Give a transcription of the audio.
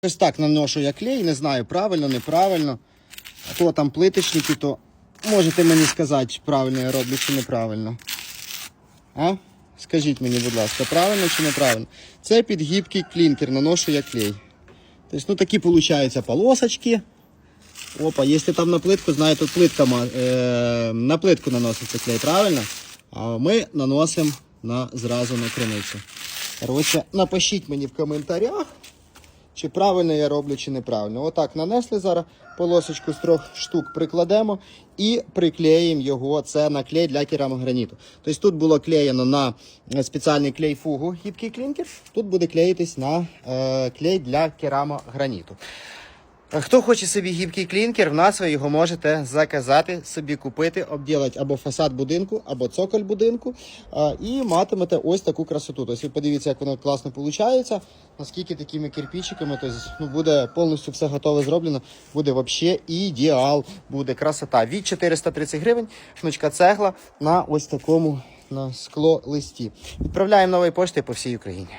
Ось так наношу я клей, не знаю, правильно, неправильно. А то там плиточники, то можете мені сказати, чи правильно я роблю, чи неправильно. А? Скажіть мені, будь ласка, правильно чи неправильно? Це під гібкий клінкер, наношу я клей. Тобто, ну такі получаються полосочки. Опа, якщо там на плитку, знаєте, тут плитка е, на плитку наноситься клей, правильно? А ми наносимо на, зразу на криницю. Коротше, напишіть мені в коментарях, чи правильно я роблю, чи неправильно. Отак нанесли зараз полосочку з трьох штук прикладемо і приклеїмо його. Це на клей для керамограніту. Тобто тут було клеєно на е, спеціальний клей фугу, гібкий клінкер. Тут буде клеїтись на е, клей для керамограніту. Хто хоче собі гібкий клінкер, в нас ви його можете заказати, собі купити, обділати або фасад будинку, або цоколь будинку, і матимете ось таку красоту. Тобто подивіться, як воно класно виходить, наскільки такими кирпичиками, тобто, ну, буде повністю все готове зроблено, буде взагалі ідеал, буде красота. Від 430 гривень гнучка цегла на ось такому на скло листі. Відправляємо нової пошти по всій Україні.